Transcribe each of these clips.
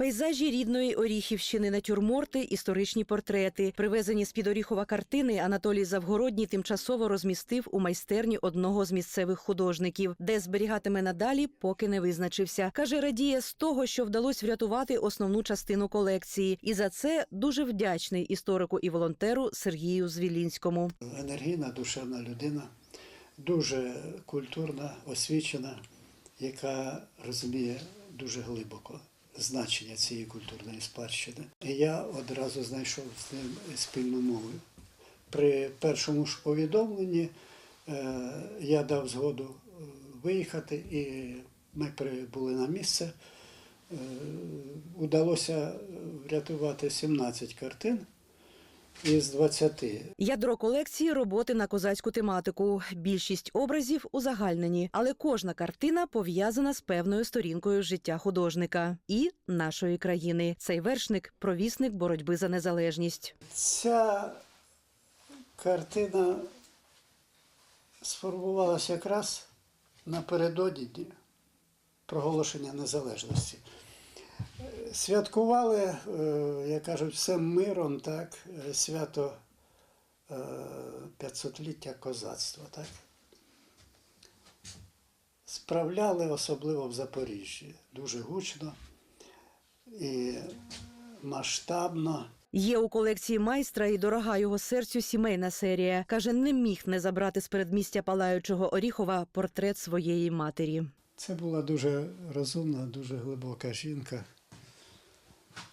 Пейзажі рідної Оріхівщини, натюрморти, історичні портрети. Привезені з під Оріхова картини Анатолій Завгородній тимчасово розмістив у майстерні одного з місцевих художників, де зберігатиме надалі, поки не визначився. Каже, радіє з того, що вдалося врятувати основну частину колекції, і за це дуже вдячний історику і волонтеру Сергію Звілінському. енергійна, душевна людина, дуже культурна, освічена, яка розуміє дуже глибоко значення цієї культурної спадщини. І я одразу знайшов з ним спільну мову. При першому ж повідомленні е, я дав згоду е, виїхати, і ми прибули на місце. Е, Удалося врятувати 17 картин із 20. Ядро колекції роботи на козацьку тематику. Більшість образів узагальнені, але кожна картина пов'язана з певною сторінкою життя художника і нашої країни. Цей вершник провісник боротьби за незалежність. Ця картина сформувалася якраз напередодні проголошення незалежності. Е, Святкували, е, як кажуть, всім миром, так, е, свято е, 500-ліття козацтва. Так? Справляли особливо в Запоріжжі. Дуже гучно і масштабно. Є у колекції майстра і дорога його серцю сімейна серія. каже, не міг не забрати з передмістя палаючого Оріхова портрет своєї матері. Це була дуже розумна, дуже глибока жінка.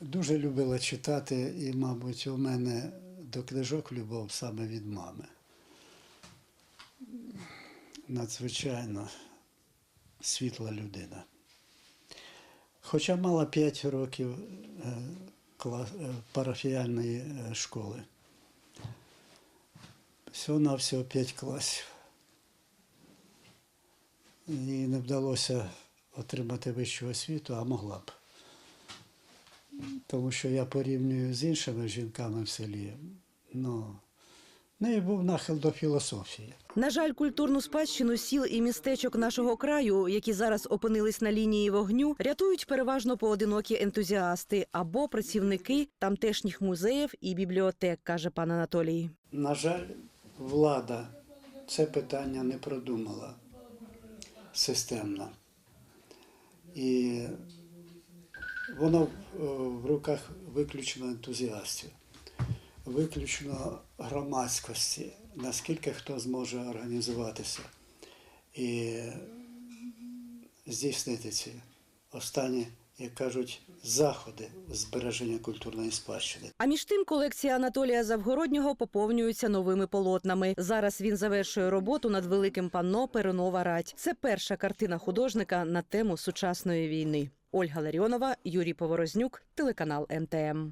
Дуже любила читати, і, мабуть, у мене до книжок любов саме від мами. Надзвичайно світла людина. Хоча мала 5 років е, е, парафіяльної е, школи. Всього-навсього 5 класів. Їй не вдалося отримати вищу освіту, а могла б. Тому що я порівнюю з іншими жінками в селі. Ну, неї був нахил до філософії. На жаль, культурну спадщину сіл і містечок нашого краю, які зараз опинились на лінії вогню, рятують переважно поодинокі ентузіасти або працівники тамтешніх музеїв і бібліотек, каже пан Анатолій. На жаль, влада це питання не продумала системно. І воно е, в руках виключно ентузіастів, виключно громадськості, наскільки хто зможе організуватися і здійснити ці останні, як кажуть, заходи збереження культурної спадщини. А між тим колекція Анатолія Завгороднього поповнюється новими полотнами. Зараз він завершує роботу над великим панно Перонова рать. Це перша картина художника на тему сучасної війни. Ольга Ларіонова, Юрій Поворознюк, телеканал МТМ.